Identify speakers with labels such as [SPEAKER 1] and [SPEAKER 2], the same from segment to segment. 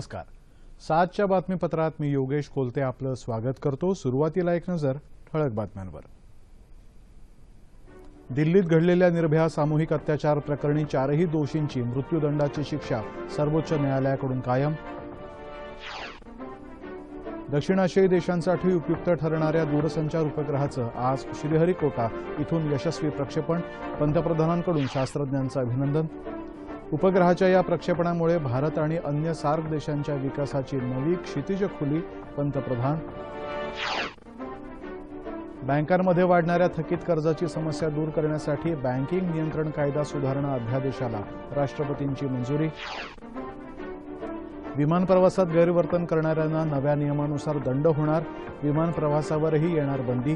[SPEAKER 1] नमस्कार. सातच्या बातमीपत्रात मी योगेश कोलते आपलं स्वागत करतो. सुरुवातीला एक नजर ठळक बातम्यांवर. दिल्लीत घडलेल्या निर्भया सामूहिक अत्याचार प्रकरणी चारही दोषींची मृत्यूदंडाची शिक्षा सर्वोच्च न्यायालयाकडून कायम. दक्षिण आशियाई देशांसाठी उपयुक्त ठरणाऱ्या दूरसंचार उपग्रहाचं आज श्रीहरिकोटा इथून यशस्वी प्रक्षेपण पंतप्रधानांकडून शास्त्रज्ञांचं अभिनंदन. उपग्रहाच्या या प्रक्षेपणामुळे भारत आणि अन्य सार्क देशांच्या विकासाची नवी क्षितिज खुली पंतप्रधान. बँकांमध्ये वाढणाऱ्या थकीत कर्जाची समस्या दूर करण्यासाठी बँकिंग नियंत्रण कायदा सुधारणा अध्यादेशाला राष्ट्रपतींची मंजुरी. विमान प्रवासात गैरवर्तन करणाऱ्यांना नव्या नियमानुसार दंड होणार विमान प्रवासावरही येणार बंदी.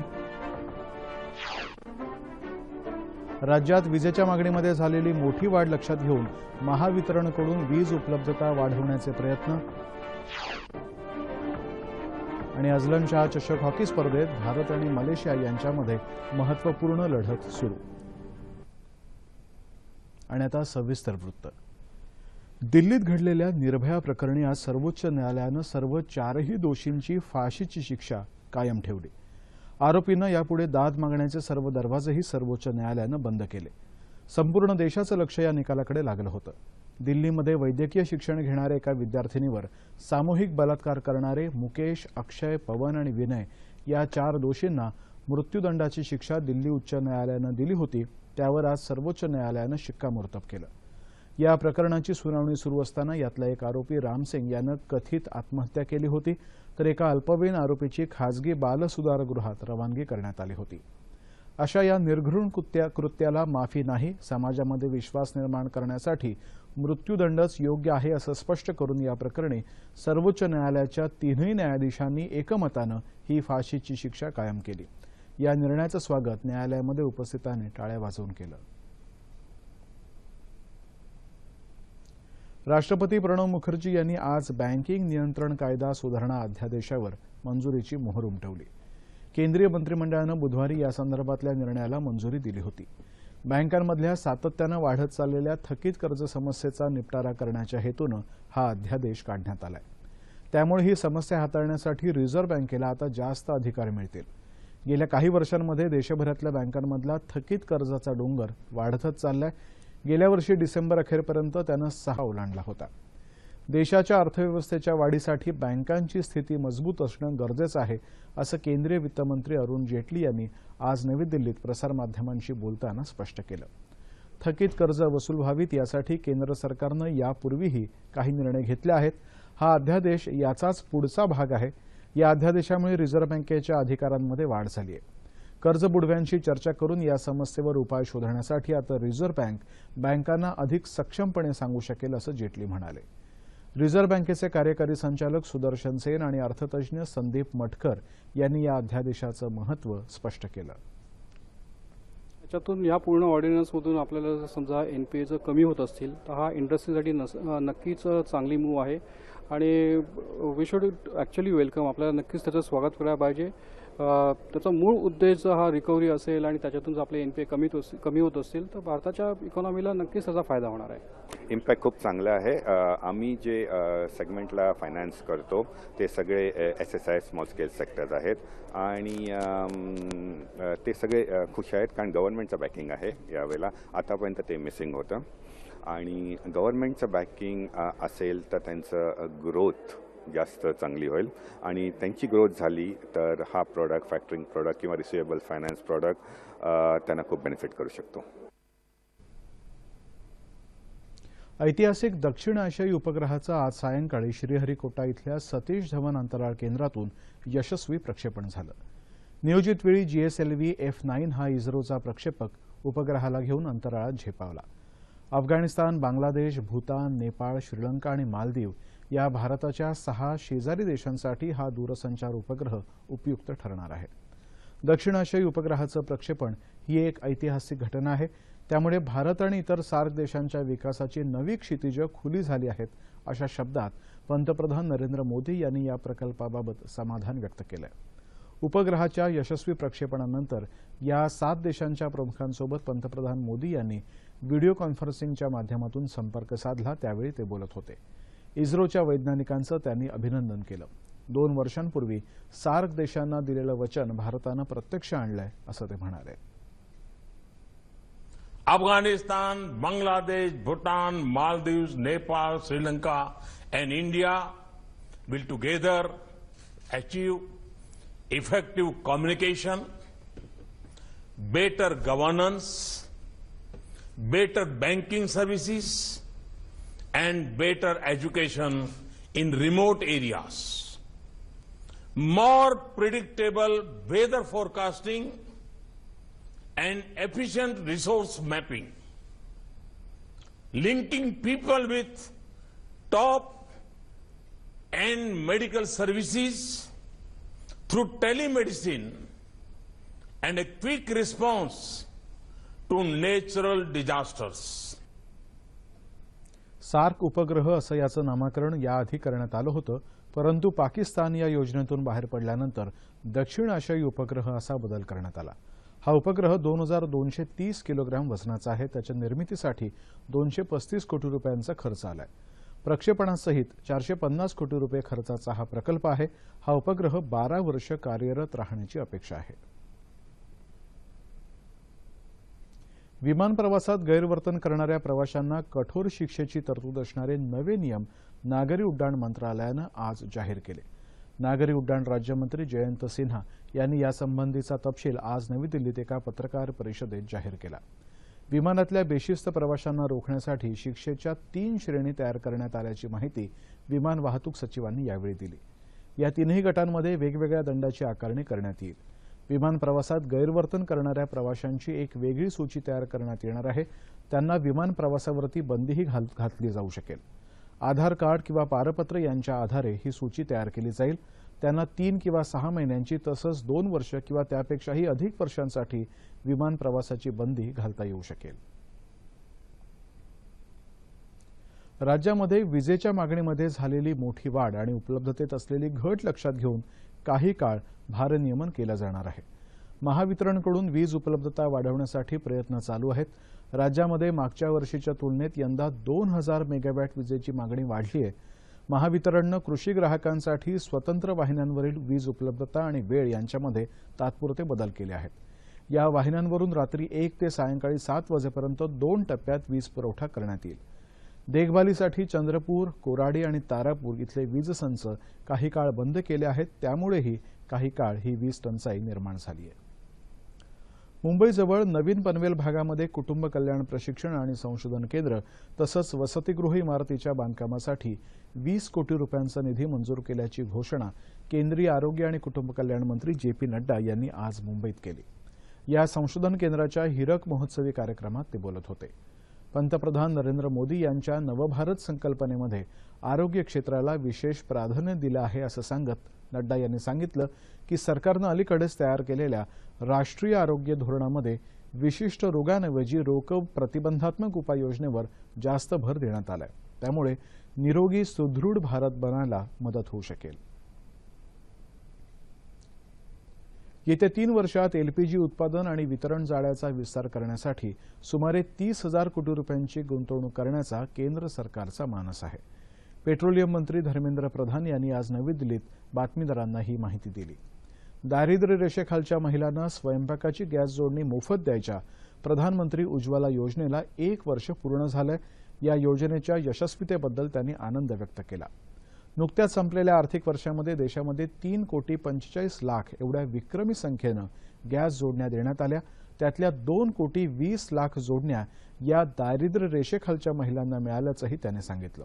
[SPEAKER 1] राज्यात विजेच्या मागणीमध्ये झालेली मोठी वाढ लक्षात घेऊन महावितरणकडून वीज उपलब्धता वाढवण्याचे प्रयत्न. आणि अझलन शाह चषक हॉकी स्पर्धेत भारत आणि मलेशिया यांच्यामध्ये महत्त्वपूर्ण लढत सुरू. आणि आता सविस्तर वृत्त. दिल्लीत घडलेल्या निर्भया प्रकरणी आज सर्वोच्च न्यायालयानं सर्व चारही दोषींची फाशीची शिक्षा कायम ठेवली. आरोपीनं यापुढे दाद मागण्याचे सर्व दरवाजेही सर्वोच्च न्यायालयानं बंद केले. संपूर्ण देशाचं लक्ष या निकालाकडे लागलं होतं. दिल्लीमध्ये वैद्यकीय शिक्षण घेणाऱ्या एका विद्यार्थिनीवर सामूहिक बलात्कार करणारे मुकेश अक्षय पवन आणि विनय या चार दोषींना मृत्यूदंडाची शिक्षा दिल्ली उच्च न्यायालयानं दिली होती. त्यावर आज सर्वोच्च न्यायालयानं शिक्कामोर्तब केलं. या प्रकरणाची सुनावणी सुरू असताना यातला एक आरोपी रामसिंग यानं कथित आत्महत्या केली होती. तर एका अल्पवयीन आरोपीची खासगी बालसुधारगृहात रवानगी करण्यात आली होती. अशा या निर्घृण कृत्या कृत्याला माफी नाही समाजामध्ये विश्वास निर्माण करण्यासाठी मृत्यूदंडच योग्य आहे असं स्पष्ट करून या प्रकरणी सर्वोच्च न्यायालयाच्या तीनही न्यायाधीशांनी एकमतानं ही फाशीची शिक्षा कायम केली. या निर्णयाचं स्वागत न्यायालयामध्ये उपस्थितांनी टाळ्या वाजवून केलं. राष्ट्रपती प्रणव मुखर्जी यांनी आज बँकिंग नियंत्रण कायदा सुधारणा अध्यादेशावर मंजुरीची मोहर उमटवली केंद्रीय मंत्रिमंडळानं बुधवारी यासंदर्भातल्या निर्णयाला मंजुरी दिली होती. बँकांमधल्या सातत्यानं वाढत चाललेल्या थकीत कर्ज समस्येचा निपटारा करण्याच्या हेतूनं हा अध्यादेश काढण्यात आलाय. त्यामुळे ही समस्या हाताळण्यासाठी रिझर्व्ह बँकेला आता जास्त अधिकार मिळतील. गेल्या काही वर्षांमध्ये देशभरातल्या बँकांमधला थकीत कर्जाचा डोंगर वाढतच चाललाय. गेल्या वर्षी डिसेंबर अखेरपर्यंत त्यानं सहा ओलांडला होता. देशाच्या अर्थव्यवस्थेच्या वाढीसाठी बँकांची स्थिती मजबूत असणं गरजेचं आहे असं केंद्रीय वित्तमंत्री अरुण जेटली यांनी आज नवी दिल्लीत प्रसारमाध्यमांशी बोलताना स्पष्ट केलं. थकीत कर्ज वसूल व्हावीत यासाठी केंद्र सरकारनं यापूर्वीही काही निर्णय घेतले आहेत. हा अध्यादेश याचाच पुढचा भाग आहे. या अध्यादेशामुळे रिझर्व्ह बँकेच्या अधिकारांमध्ये वाढ झाली आहे कर्ज बुडव्यांशी चर्चा करून या समस्येवर उपाय शोधण्यासाठी आता रिझर्व्ह बँक बँकांना अधिक सक्षमपणे सांगू शकेल असं जेटली म्हणाले. रिझर्व्ह बँकेचे कार्यकारी संचालक सुदर्शन सेन आणि अर्थतज्ञ संदीप मटकर यांनी या अध्यादेशाचं महत्त्व स्पष्ट केलं.
[SPEAKER 2] याच्यातून या पूर्ण ऑर्डिनन्समधून आपल्याला जर समजा एन पी ए जर कमी होत असतील तर हा इंडस्ट्रीसाठी नस नक्कीच चांगली मूव आहे. आणि वी शुड ॲक्च्युली वेलकम आपल्याला नक्कीच त्याचं स्वागत करायला पाहिजे. त्याचा मूळ उद्देश हा रिकव्हरी असेल आणि त्याच्यातून जर आपले एन पी ए कमी होत- कमी होत असतील तर भारताच्या इकॉनॉमीला नक्कीच त्याचा फायदा होणार आहे.
[SPEAKER 3] इम्पॅक्ट खूप चांगला आहे. आम्ही जे सेगमेंटला फायनान्स करतो ते सगळे S S I small scale sectors आहेत. आणि ते सगळे खुश आहेत कारण गव्हर्नमेंटचं बॅकिंग आहे यावेळेला. आतापर्यंत ते मिसिंग होतं. आणि गव्हर्नमेंटचं बॅकिंग असेल तर त्यांचं ग्रोथ जास्त चांगली होईल. आणि त्यांची ग्रोथ झाली तर हा प्रॉडक्ट फॅक्टरिंग प्रॉडक्ट किंवा रिसिवेबल फायनान्स प्रॉडक्ट त्यांना खूप बेनिफिट करू शकतो.
[SPEAKER 1] ऐतिहासिक दक्षिण आशियाई उपग्रहाचं आज सायंकाळी श्रीहरिकोटा इथल्या सतीश धवन अंतराळ केंद्रातून यशस्वी प्रक्षेपण झालं. नियोजित वेळी जीएसएलव्ही एफ नाईन हा इस्रोचा प्रक्षेपक उपग्रहाला घेऊन अंतराळात झेपावला. अफगाणिस्तान बांगलादेश भूतान नेपाळ श्रीलंका आणि मालदीव या भारताच्या सहा शेजारी देशांसाठी हा दूरसंचार उपग्रह उपयुक्त ठरणार आहे. दक्षिण आशियाई उपग्रहाचं प्रक्षेपण ही एक ऐतिहासिक घटना आहे. त्यामुळे भारत आणि इतर सार्क देशांच्या विकासाची नवी क्षितिजं खुली झाली आहेत अशा शब्दात पंतप्रधान नरेंद्र मोदी यांनी या प्रकल्पाबाबत समाधान व्यक्त केलं उपग्रहाच्या यशस्वी प्रक्षेपणानंतर या सात देशांच्या प्रमुखांसोबत पंतप्रधान मोदी यांनी व्हिडिओ कॉन्फरन्सिंगच्या माध्यमातून संपर्क साधला त्यावेळी ते बोलत होते. इस्रोच्या वैज्ञानिकांचं त्यांनी अभिनंदन केलं. दोन वर्षांपूर्वी सार्क देशांना दिलेलं वचन भारतानं प्रत्यक्ष आणलंय असं ते म्हणाले.
[SPEAKER 4] Afghanistan Bangladesh Bhutan Maldives Nepal Sri Lanka and India will together achieve effective communication better governance better banking services and better education in remote areas. More predictable weather forecasting and efficient resource mapping, linking people with top end medical services through telemedicine and a quick response to natural disasters.
[SPEAKER 1] SAARC उपग्रह असं याचं नामकरण याआधी करण्यात आलं होतं परंतु पाकिस्तान या योजनेतून बाहेर पडल्यानंतर दक्षिण आशियाई उपग्रह असा बदल करण्यात आला. हा उपग्रह दोन हजार दोनशे तीस किलोग्रॅम वजनाचा आहे त्याच्या निर्मितीसाठी दोनशे पस्तीस कोटी रुपयांचा खर्च आलाय. प्रक्षेपणासहित चारशे पन्नास कोटी रुपये खर्चाचा हा प्रकल्प आहे. हा उपग्रह बारा वर्ष कार्यरत राहण्याची अपेक्षा आहे. विमान प्रवासात गैरवर्तन करणाऱ्या प्रवाशांना कठोर शिक्षेची तरतूद असणारे नवे नियम नागरी उड्डाण मंत्रालयानं आज जाहीर केले. नागरी उड्डाण राज्यमंत्री जयंत सिन्हा यांनी यासंबंधीचा तपशील आज नवी दिल्लीत एका पत्रकार परिषदेत जाहीर केला. विमानातल्या बेशिस्त प्रवाशांना रोखण्यासाठी शिक्षेच्या तीन श्रेणी तयार करण्यात आल्याची माहिती विमान वाहतूक सचिवांनी यावेळी दिली. या तीनही गटांमध्ये वेगवेगळ्या दंडाची आकारणी करण्यात येईल. विमान प्रवासात गैरवर्तन करणाऱ्या प्रवाशांची एक वेगळी सूची तयार करण्यात येणार आहे. त्यांना विमान प्रवासावरती बंदीही घाल घातली जाऊ शकेल. आधार कार्ड किंवा पारपत्र यांच्या आधारे ही सूची तयार केली जाईल. त्यांना तीन किंवा सहा महिन्यांची तसंच दोन वर्ष किंवा त्यापेक्षाही अधिक वर्षांसाठी विमान प्रवासाची बंदी घालता येऊ शकेल. राज्यामध्ये विजेच्या मागणीमध्ये झालेली मोठी वाढ आणि उपलब्धतेत असलेली घट लक्षात घेऊन काही काळ भारनियमन केलं जाणार आहे. महावितरणकडून वीज उपलब्धता वाढवण्यासाठी प्रयत्न चालू आहेत. राज्यामध्ये मागच्या वर्षीच्या तुलनेत यंदा दोन हजार मेगावॅट विजेची मागणी वाढली आहे. महावितरणनं कृषी ग्राहकांसाठी स्वतंत्र वाहिन्यांवरील वीज उपलब्धता आणि वेळ यांच्यामध्ये तात्पुरते बदल केले आहेत. या वाहिन्यांवरून रात्री एक ते सायंकाळी सात वाजेपर्यंत दोन टप्प्यात वीज पुरवठा करण्यात येईल. देखभालीसाठी चंद्रपूर कोराडी आणि तारापूर इथले वीज संच काही काळ बंद केले आहेत. त्यामुळेही काही काळ ही वीज टंचाई निर्माण झाली आहे मुंबईजवळ नवीन पनवेल भागामध्ये कुटुंब कल्याण प्रशिक्षण आणि संशोधन केंद्र तसंच वसतिगृह इमारतीच्या बांधकामासाठी वीस कोटी रुपयांचा निधी मंजूर केल्याची घोषणा केंद्रीय आरोग्य आणि कुटुंब कल्याण मंत्री जे पी नड्डा यांनी आज मुंबईत केली. या संशोधन केंद्राच्या हिरक महोत्सवी कार्यक्रमात ते बोलत होते. पंतप्रधान नरेंद्र मोदी यांच्या नवभारत संकल्पनेमध्ये आरोग्य क्षेत्राला विशेष प्राधान्य दिलं आहे असं सांगत नड्डा यांनी सांगितलं की सरकारनं अलीकडेच तयार केलेल्या राष्ट्रीय आरोग्य धोरणामध्ये विशिष्ट रोगांऐवजी रोग प्रतिबंधात्मक उपाययोजनेवर जास्त भर देण्यात आलाय. त्यामुळे निरोगी सुदृढ भारत बनायला मदत होऊ शकेल. येत्या तीन वर्षात एलपीजी उत्पादन आणि वितरण जाळ्याचा विस्तार करण्यासाठी सुमारे तीस हजार कोटी रुपयांची गुंतवणूक करण्याचा केंद्र सरकारचा मानस आहे. पेट्रोलियम मंत्री धर्मेंद्र प्रधान यांनी आज नवी दिल्लीत बातमीदारांना ही माहिती दिली. दारिद्र्य रेषेखालच्या महिलांना स्वयंपाकाची गॅस जोडणी मोफत द्यायच्या प्रधानमंत्री उज्ज्वला योजनेला एक वर्ष पूर्ण झालंय. या योजनेच्या यशस्वीतेबद्दल त्यांनी आनंद व्यक्त केला. नुकत्याच संपलेल्या आर्थिक वर्षामध्ये देशामध्ये तीन कोटी पंचेचाळीस लाख एवढ्या विक्रमी संख्येनं गॅस जोडण्या देण्यात आल्या. त्यातल्या दोन कोटी वीस लाख जोडण्या या दारिद्र्य रेषेखालच्या महिलांना मिळाल्याचंही त्याने सांगितलं.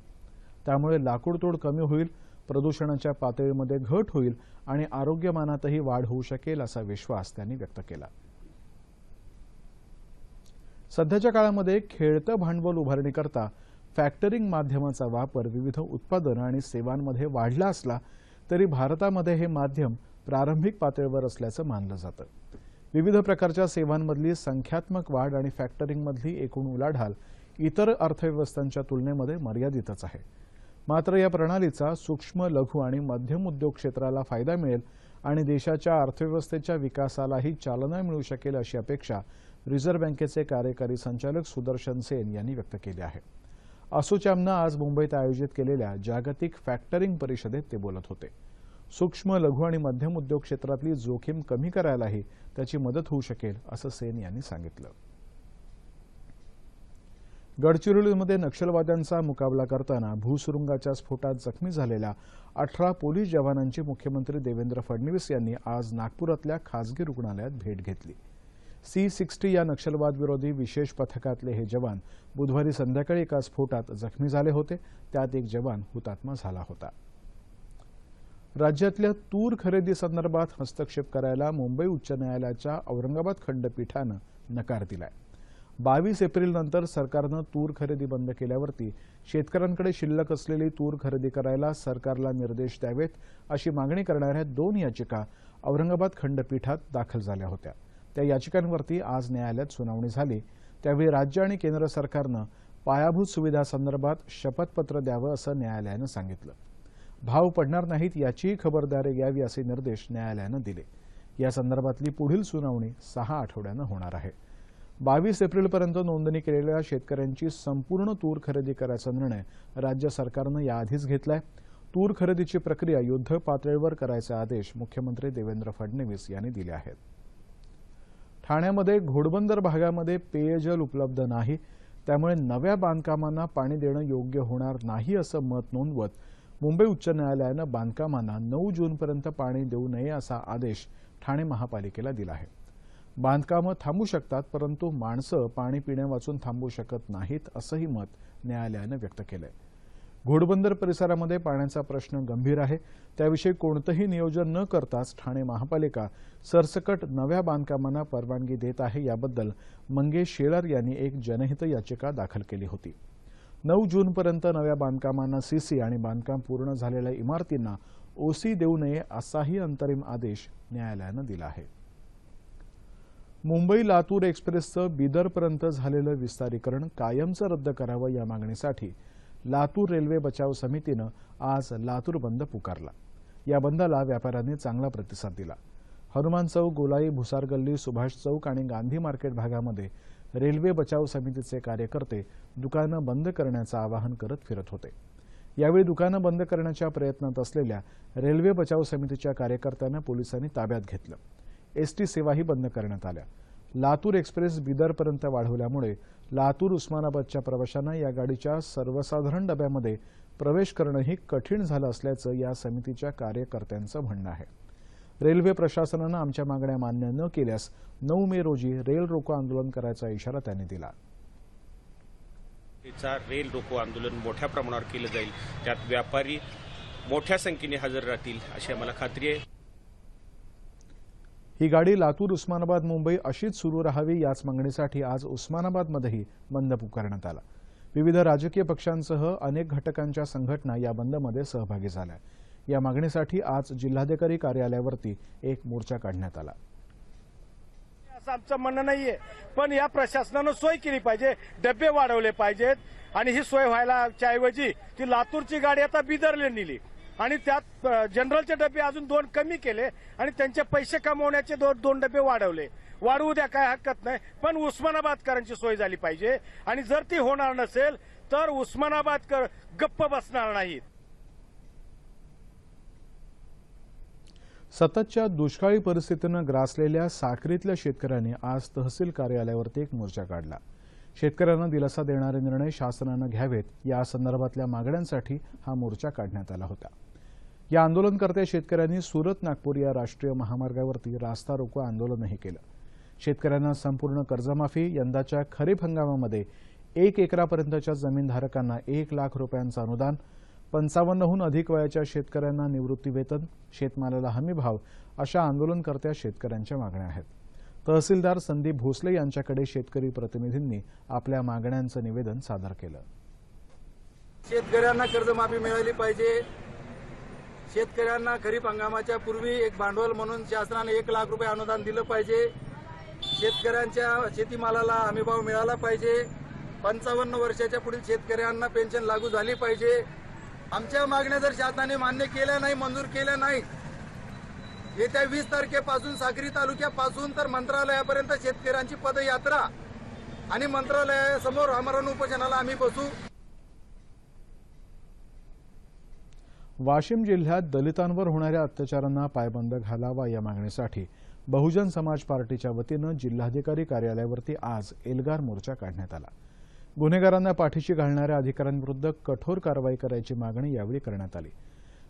[SPEAKER 1] त्यामुळे लाकूडतोड कमी होईल प्रदूषणाच्या पातळीमध्ये घट होईल आणि आरोग्यमानातही वाढ होऊ शकेल असा विश्वास त्यांनी व्यक्त केला. सध्याच्या काळामध्ये खेळतं भांडवल उभारणीकरता फॅक्टरिंग माध्यमाचा वापर विविध उत्पादनं आणि सेवांमध्ये वाढला असला तरी भारतामध्ये हे माध्यम प्रारंभिक पातळीवर असल्याचं मानलं जातं. विविध प्रकारच्या सेवांमधली संख्यात्मक वाढ आणि फॅक्टरिंगमधली एकूण उलाढाल इतर अर्थव्यवस्थांच्या तुलनेमध्ये मर्यादितच आहे. मात्र या प्रणालीचा सूक्ष्म लघु आणि मध्यम उद्योग क्षेत्राला फायदा मिळेल आणि देशाच्या अर्थव्यवस्थेच्या विकासालाही चालना मिळू शकेल अशी अपेक्षा रिझर्व्ह बँकेचे कार्यकारी संचालक सुदर्शन सेन यांनी व्यक्त केली आहे. असोचॅमनं आज मुंबईत आयोजित केलेल्या जागतिक फॅक्टरिंग परिषदेत ते बोलत होते. सूक्ष्म लघु आणि मध्यम उद्योग क्षेत्रातली जोखीम कमी करायलाही त्याची मदत होऊ शकेल असं सेन यांनी सांगितलं. गडचिरोलीमध्ये नक्षलवाद्यांचा मुकाबला करताना भूसुरुंगाच्या स्फोटात जखमी झालेल्या अठरा पोलीस जवानांची मुख्यमंत्री देवेंद्र फडणवीस यांनी आज नागपुरातल्या खासगी रुग्णालयात भेट घेतली. सी सिक्स्टी या नक्षलवाद विरोधी विशेष पथकातले हे जवान बुधवारी संध्याकाळी एका स्फोटात जखमी झाले होते. त्यात एक जवान हुतात्मा झाला होता. राज्यातल्या तूर खरेदी संदर्भात हस्तक्षेप करायला मुंबई उच्च न्यायालयाच्या औरंगाबाद खंडपीठानं नकार दिलाय. बावीस एप्रिलनंतर सरकारनं तूर खरेदी बंद केल्यावरती शेतकऱ्यांकडे शिल्लक असलेली तूर खरेदी करायला सरकारला निर्देश द्यावेत अशी मागणी करणाऱ्या दोन याचिका औरंगाबाद खंडपीठात दाखल झाल्या होत्या. त्या याचिकांवरती आज न्यायालयात सुनावणी झाली. त्यावेळी राज्य आणि केंद्र सरकारनं पायाभूत सुविधांसंदर्भात शपथपत्र द्यावं असं न्यायालयानं सांगितलं. भाव पडणार नाहीत याचीही खबरदारी घ्यावी असे निर्देश न्यायालयानं दिले. या संदर्भातली पुढील सुनावणी सहा आठवड्यानं होणार आहे. बावीस एप्रिलपर्यंत नोंदणी केलेल्या शेतकऱ्यांची संपूर्ण तूर खरेदी करायचा निर्णय राज्य सरकारनं याआधीच घेतलाय. तूर खरेदीची प्रक्रिया युद्ध पातळीवर करायचे आदेश मुख्यमंत्री देवेंद्र फडणवीस यांनी दिले आहेत. ठाण्यामध्ये घोडबंदर भागामध्ये पेयजल उपलब्ध नाही. त्यामुळे नव्या बांधकामांना पाणी देणं योग्य होणार नाही असं मत नोंदवत मुंबई उच्च न्यायालयानं बांधकामांना नऊ जूनपर्यंत पाणी देऊ नये असा आदेश ठाणे महापालिकेला दिला आहे. बांधकामं थांबू शकतात परंतु माणसं पाणी पिण्यावाचून थांबू शकत नाहीत असंही मत न्यायालयानं व्यक्त केलं आहे घोडबंदर परिसरामध्ये पाण्याचा प्रश्न गंभीर आहे. त्याविषयी कोणतंही नियोजन न करताच ठाणे महापालिका सरसकट नव्या बांधकामांना परवानगी देत आहे याबद्दल मंगेश शेळर यांनी एक जनहित याचिका दाखल केली होती. नऊ जूनपर्यंत नव्या बांधकामांना सीसी आणि बांधकाम पूर्ण झालेल्या इमारतींना ओसी देऊ नये असाही अंतरिम आदेश न्यायालयानं दिला आहे. मुंबई लातूर एक्सप्रेसचं बिदरपर्यंत झालेलं विस्तारीकरण कायमचं रद्द करावं या मागणीसाठी लातूर रेल्वे बचाव समितीनं आज लातूर बंद पुकारला. या बंदला व्यापाऱ्यांनी चांगला प्रतिसाद दिला. हनुमान चौक गोलाई भुसार गल्ली सुभाष चौक आणि गांधी मार्केट भागामध्ये रेल्वे बचाव समितीचे कार्यकर्ते दुकानं बंद करण्याचं आवाहन करत फिरत होते. यावेळी दुकानं बंद करण्याच्या प्रयत्नात असलेल्या रेल्वे बचाव समितीच्या कार्यकर्त्यांना पोलिसांनी ताब्यात घेतलं. एसटी सेवाही बंद करण्यात आल्या. लातूर एक्सप्रेस बिदरपर्यंत वाढवल्यामुळे लातूर उस्मानाबादच्या प्रवाशांना या गाडीच्या सर्वसाधारण डब्यामध्ये प्रवेश करणंही कठीण झालं असल्याचं या समितीच्या कार्यकर्त्यांचं म्हणणं आहे. रेल्वे प्रशासनानं आमच्या मागण्या मान्य न केल्यास नऊ मे रोजी रेल रोको आंदोलन करायचा इशारा त्यांनी दिला.
[SPEAKER 5] रेल रोको आंदोलन मोठ्या प्रमाणावर केलं जाईल. त्यात व्यापारी मोठ्या संख्येने हजर राहतील अशी आम्हाला खात्री आहे.
[SPEAKER 1] ही गाडी लातूर उस्मानाबाद मुंबई अशीच सुरू राहावी याच मागणीसाठी आज उस्मानाबादमध्येही बंद पुकारण्यात आला. विविध राजकीय पक्षांसह अनेक घटकांच्या संघटना या बंदमध्ये सहभागी झाल्या. या मागणीसाठी आज जिल्हाधिकारी कार्यालयावरती एक मोर्चा काढण्यात आला.
[SPEAKER 6] असं आमचं म्हणणं नाहीये. पण या प्रशासनानं सोय केली पाहिजे डबे वाढवले पाहिजेत आणि ही सोय व्हायलाच्या ऐवजी ती लातूरची गाडी आता बिदरले नेली. आणि त्यात जनरलचे डबे अजून दोन कमी केले आणि त्यांचे पैसे कमवण्याचे दोन दोन डबे वाढवले. वाढवू द्या काय हरकत नाही पण उस्मानाबादकरांची सोय झाली पाहिजे. आणि जर ती होणार नसेल तर उस्मानाबादकर गप्प बसणार नाहीत.
[SPEAKER 1] सततच्या दुष्काळी परिस्थितीनं ग्रासलेल्या साक्रीतल्या शेतकऱ्यांनी आज तहसील कार्यालयावरती एक मोर्चा काढला. शेतकऱ्यांना दिलासा देणारे निर्णय शासनानं घ्यावेत या संदर्भातल्या मागण्यांसाठी हा मोर्चा काढण्यात आला होता. या आंदोलनकर्त्या शेतकऱ्यांनी सुरत नागपूर या राष्ट्रीय महामार्गावरती रास्ता रोको आंदोलनही केलं. शेतकऱ्यांना संपूर्ण कर्जमाफी यंदाच्या खरीप हंगामामध्ये एक एकरापर्यंतच्या जमीनधारकांना एक लाख रुपयांचं अनुदान पंचावन्नहून अधिक वयाच्या शेतकऱ्यांना निवृत्तीवेतन शेतमालाला हमीभाव अशा आंदोलनकर्त्या शेतकऱ्यांच्या मागण्या आहेत. तहसीलदार संदीप भोसले यांच्याकडे शेतकरी प्रतिनिधींनी आपल्या मागण्यांचं निवेदन सादर केलं.
[SPEAKER 7] शेतकऱ्यांना कर्जमाफी मिळाली पाहिजे. शेतकऱ्यांना खरीप हंगामाच्या पूर्वी एक भांडवल म्हणून शासनाने एक लाख रुपये अनुदान दिलं पाहिजे. शेतकऱ्यांच्या शेतीमालाला हमीभाव मिळाला पाहिजे. पंचावन्न वर्षाच्या पुढील शेतकऱ्यांना पेन्शन लागू झाली पाहिजे. आमच्या मागण्या जर शासनाने मान्य केल्या नाही मंजूर केल्या नाही येत्या वीस तारखेपासून साक्री तालुक्यापासून तर मंत्रालयापर्यंत शेतकऱ्यांची पदयात्रा आणि मंत्रालयासमोर आमरण उपोषणाला आम्ही बसू.
[SPEAKER 1] वाशिम जिल्ह्यात दलितांवर होणाऱ्या अत्याचारांना पायबंद घालावा या मागणीसाठी बहुजन समाज पार्टीच्या वतीनं जिल्हाधिकारी कार्यालयावरती आज एल्गार मोर्चा काढण्यात आला. गुन्हेगारांना पाठीशी घालणाऱ्या अधिकाऱ्यांविरुद्ध कठोर कारवाई करायची मागणी यावेळी करण्यात आली.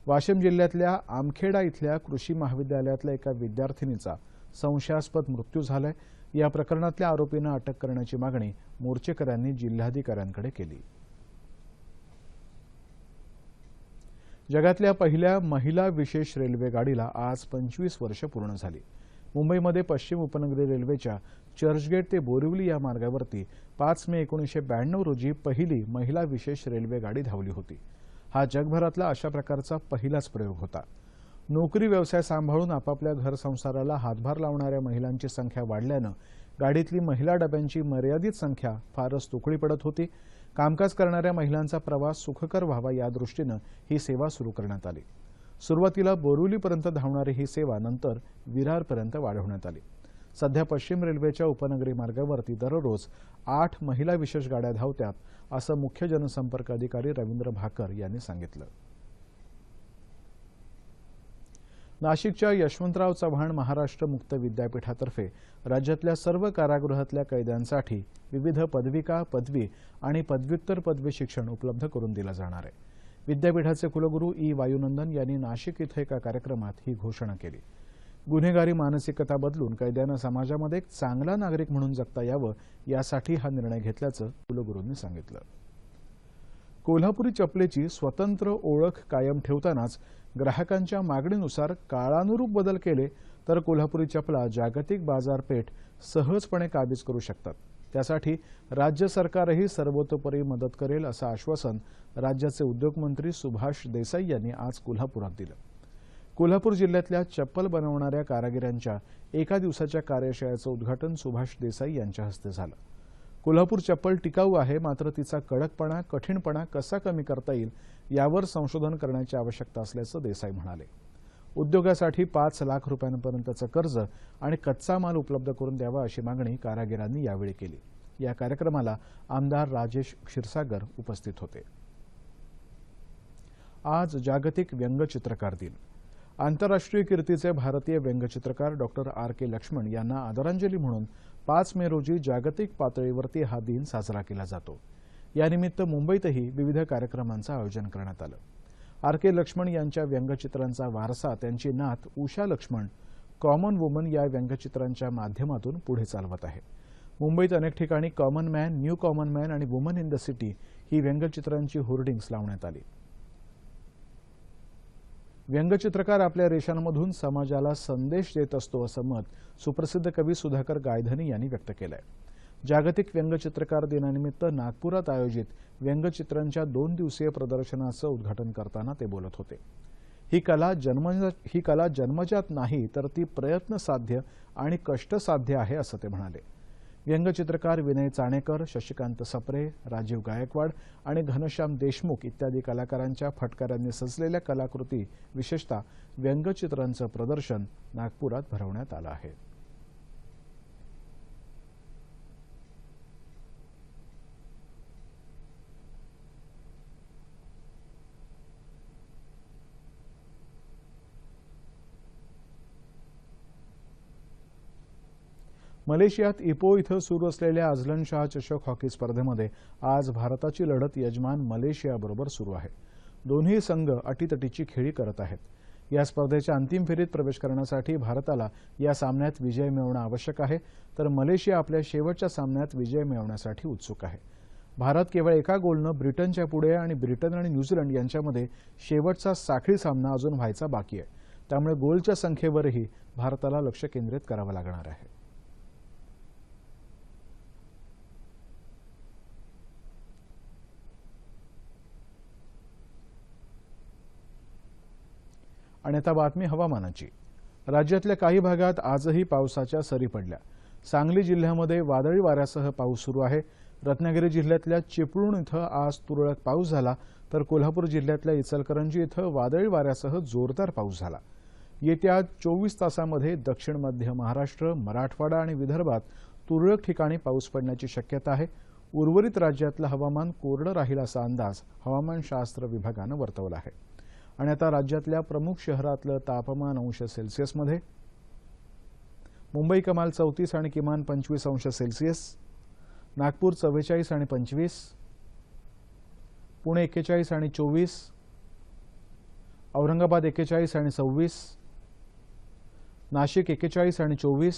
[SPEAKER 1] वाशिम जिल्ह्यातल्या आमखेडा इथल्या कृषी महाविद्यालयातल्या एका विद्यार्थिनीचा संशयास्पद मृत्यू झालाय. या प्रकरणातल्या आरोपींना अटक करण्याची मागणी मोर्चेकऱ्यांनी जिल्हाधिकाऱ्यांकडे केली. जगातल्या पहिल्या महिला विशेष रेल्वे गाडीला आज पंचवीस वर्ष पूर्ण झाली. मुंबईमध्ये पश्चिम उपनगरी रेल्वेच्या चर्चगेट ते बोरिवली या मार्गावरती पाच मे एकोणीसशे ब्याण्णव रोजी पहिली महिला विशेष रेल्वे गाडी धावली होती. हा जगभरातला अशा प्रकारचा पहिलाच प्रयोग होता. नोकरी व्यवसाय सांभाळून आपापल्या घर संसाराला हातभार लावणाऱ्या महिलांची संख्या वाढल्यानं गाडीतली महिला डब्यांची मर्यादित संख्या फारच तुकडी पडत होती. कामकाज करणाऱ्या महिलांचा प्रवास सुखकर व्हावा या दृष्टीनं ही सेवा सुरू करण्यात आली. सुरुवातीला बोरिवलीपर्यंत धावणारी ही सेवा नंतर विरारपर्यंत वाढवण्यात आली. सध्या पश्चिम रेल्वेच्या उपनगरी मार्गावरती दररोज आठ महिला विशेष गाड्या धावत्यात असं मुख्य जनसंपर्क अधिकारी रवींद्र भाकर यांनी सांगितलं. नाशिकच्या यशवंतराव चव्हाण महाराष्ट्र मुक्त विद्यापीठातर्फे राज्यातल्या सर्व कारागृहातल्या कैद्यांसाठी विविध पदविका पदवी आणि पदव्युत्तर पदवी शिक्षण उपलब्ध करून दिलं जाणार आहे. विद्यापीठाचे कुलगुरू ई. वायुनंदन यांनी नाशिक इथं एका कार्यक्रमात ही घोषणा केली. गुन्हेगारी मानसिकता बदलून कैद्यांना समाजामध्ये एक चांगला नागरिक म्हणून जगता यावं यासाठी हा निर्णय घेतल्याचं कुलगुरूंनी सांगितलं. कोल्हापुरी चपलेची स्वतंत्र ओळख कायम ठेवतानाच ग्राहकांच्या मागणीनुसार काळानुरूप बदल केले तर कोल्हापुरी चपला जागतिक बाजारपेठ सहजपणे काबीज करू शकतात. त्यासाठी राज्य सरकारही सर्वतोपरी मदत करेल असं आश्वासन राज्याचे उद्योगमंत्री सुभाष देसाई यांनी आज कोल्हापुरात दिलं. कोल्हापूर जिल्ह्यातल्या चप्पल बनवणाऱ्या कारागिरांच्या एका दिवसाच्या कार्यशाळेचं उद्घाटन सुभाष देसाई यांच्या हस्ते झालं. कोल्हापूर चप्पल टिकाऊ आहे मात्र तिचा कडकपणा कठीणपणा कसा कमी करता येईल यावर संशोधन करण्याची आवश्यकता असल्याचं देसाई म्हणाले. उद्योगासाठी पाच लाख रुपयांपर्यंतचं कर्ज आणि कच्चा माल उपलब्ध करून द्यावा अशी मागणी कारागिरांनी यावेळी केली. या कार्यक्रमाला आमदार राजेश क्षीरसागर उपस्थित होते. आज जागतिक व्यंगचित्रकार दिन. आंतरराष्ट्रीय कीर्तीचे भारतीय व्यंगचित्रकार डॉक्टर आर के लक्ष्मण यांना आदरांजली म्हणून पाच मे रोजी जागतिक पातळीवरती हा दिन साजरा केला जातो. यानिमित्त मुंबईतही विविध कार्यक्रमांचं आयोजन करण्यात आलं. आर के लक्ष्मण यांच्या व्यंगचित्रांचा वारसा त्यांची नात उषा लक्ष्मण कॉमन वुमन या व्यंगचित्रांच्या माध्यमातून पुढे चालवत आहे. मुंबईत अनेक ठिकाणी common man new common man आणि वुमन इन द सिटी ही व्यंगचित्रांची होर्डिंग्स लावण्यात आली. व्यंगचित्रकार आपल्या रेषांमधून समाजाला संदेश देत असतो असं मत सुप्रसिद्ध कवी सुधाकर गायधनी यांनी व्यक्त केलं आहे जागतिक व्यंगचित्रकार दिनानिमित्त नागपुरात आयोजित व्यंगचित्रांच्या दोन दिवसीय प्रदर्शनाचं उद्घाटन करताना ते बोलत होते. ही कला जन्म ही कला जन्मजात नाही तर ती प्रयत्न साध्य आणि कष्टसाध्य आहे असं ते म्हणाले. व्यंगचित्रकार विनय चाणेकर शशिकांत सप्रे राजीव गायकवाड आणि घनश्याम देशमुख इत्यादी कलाकारांच्या फटकाऱ्यांनी सजलेल्या कलाकृती विशेषतः व्यंगचित्रांचं प्रदर्शन नागपुरात भरवण्यात आलं आहे. मलेशियात इपो इथं सुरू असलेल्या अझलन शाह चषक हॉकी स्पर्धेमध्ये आज भारताची लढत यजमान मलेशियाबरोबर सुरू आहे. दोन्ही संघ अटीतटीची खेळी करत आहेत. या स्पर्धेच्या अंतिम फेरीत प्रवेश करण्यासाठी भारताला या सामन्यात विजय मिळवणं आवश्यक आहे तर मलेशिया आपल्या शेवटच्या सामन्यात विजय मिळवण्यासाठी उत्सुक आहे. भारत केवळ एका गोलनं ब्रिटनच्या पुढे आणि ब्रिटन आणि न्यूझीलंड यांच्यामध्ये शेवटचा साखळी सामना अजून व्हायचा बाकी आहे. त्यामुळे गोलच्या संख्येवरही भारताला लक्ष केंद्रित करावं लागणार आहे. आणि आता बातमी हवामानाची. राज्यातल्या काही भागात आजही पावसाच्या सरी पडल्या. सांगली जिल्ह्यामध्ये वादळी वाऱ्यासह पाऊस सुरू आहे. रत्नागिरी जिल्ह्यातल्या चिपळूण इथं आज तुरळक पाऊस झाला तर कोल्हापूर जिल्ह्यातल्या इचलकरंजी इथं वादळी वाऱ्यासह जोरदार पाऊस झाला. येत्या चोवीस तासामध्ये दक्षिण मध्य महाराष्ट्र मराठवाडा आणि विदर्भात तुरळक ठिकाणी पाऊस पडण्याची शक्यता आहे. उर्वरित राज्यातलं हवामान कोरडं राहील असा अंदाज हवामानशास्त्र विभागानं वर्तवला आहे. आणि आता राज्यातल्या प्रमुख शहरातलं तापमान अंश सेल्सिअसमध्ये. मुंबई कमाल चौतीस आणि किमान पंचवीस अंश सेल्सिअस नागपूर चव्वेचाळीस आणि पंचवीस पुणे एक्केचाळीस आणि चोवीस औरंगाबाद एक्केचाळीस आणि सव्वीस नाशिक एक्केचाळीस आणि चोवीस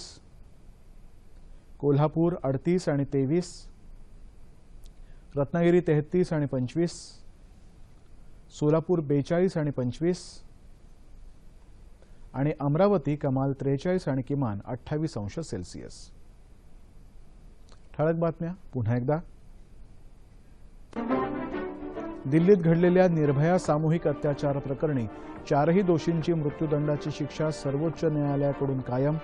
[SPEAKER 1] कोल्हापूर अडतीस आणि तेवीस रत्नागिरी तेहतीस आणि पंचवीस सोलापूर बेचाळीस आणि पंचवीस आणि अमरावती कमाल त्रेचाळीस आणि किमान अठ्ठावीस अंश सेल्सिअस. ठळक बातम्या पुन्हा एकदा. दिल्लीत घडलेल्या निर्भया सामूहिक अत्याचार प्रकरणी चारही दोषींची मृत्यूदंडाची शिक्षा सर्वोच्च न्यायालयाकडून कायम.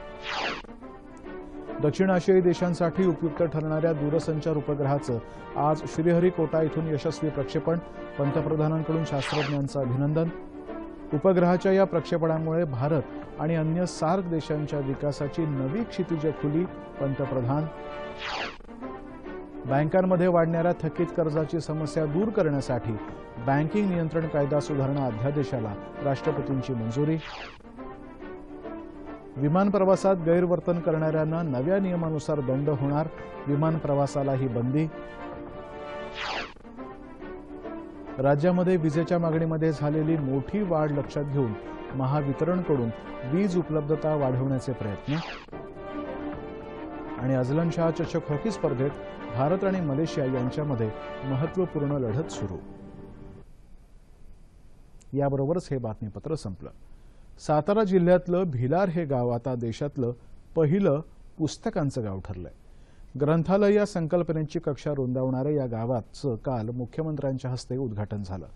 [SPEAKER 1] दक्षिण आशियाई देशांसाठी उपयुक्त ठरणाऱ्या दूरसंचार उपग्रहाचं आज श्रीहरिकोटा इथून यशस्वी प्रक्षेपण. पंतप्रधानांकडून शास्त्रज्ञांचं अभिनंदन. उपग्रहाच्या या प्रक्षेपणामुळे भारत आणि अन्य सार्क देशांच्या विकासाची नवी क्षितिज खुली पंतप्रधान. बँकांमध्ये वाढणाऱ्या थकीत कर्जाची समस्या दूर करण्यासाठी बँकिंग नियंत्रण कायदा सुधारणा अध्यादेशाला राष्ट्रपतींची मंजुरी. विमान प्रवासात गैरवर्तन करणाऱ्यांना नव्या नियमानुसार दंड होणार. विमान प्रवासालाही बंदी. राज्यामध्ये विजेच्या मागणीमध्ये झालेली मोठी वाढ लक्षात घेऊन महावितरणकडून वीज उपलब्धता वाढवण्याचे प्रयत्न. आणि अझलन शाह चषक हॉकी स्पर्धेत भारत आणि मलेशिया यांच्यामध्ये महत्त्वपूर्ण लढत सुरू. याबरोबरच हे बातमीपत्र संपलं. सातारा जिल्ह्यातलं भिलार हे गाव आता देशातलं पहिलं पुस्तकांचं गाव ठरलंय. ग्रंथालय या संकल्पनेची कक्षा रुंदावणाऱ्या या गावाचं काल मुख्यमंत्र्यांच्या हस्ते उद्घाटन झालं.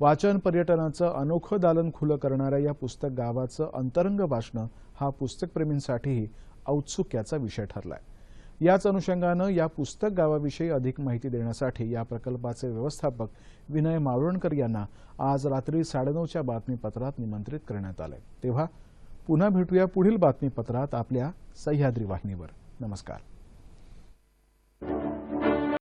[SPEAKER 1] वाचन पर्यटनाचं अनोखं दालन खुलं करणाऱ्या या पुस्तक गावाचं अंतरंग वाचणं हा पुस्तकप्रेमींसाठीही औत्सुक्याचा विषय ठरलाय. याच अनुषंगानं या पुस्तक गावाविषयी अधिक माहिती देण्यासाठी या प्रकल्पाचे व्यवस्थापक विनय मावळणकर यांना आज रात्री साडेनऊच्या बातमीपत्रात निमंत्रित करण्यात आलं तेव्हा पुन्हा भेटूया पुढील बातमीपत्रात आपल्या सह्याद्री वाहिनीवर. नमस्कार.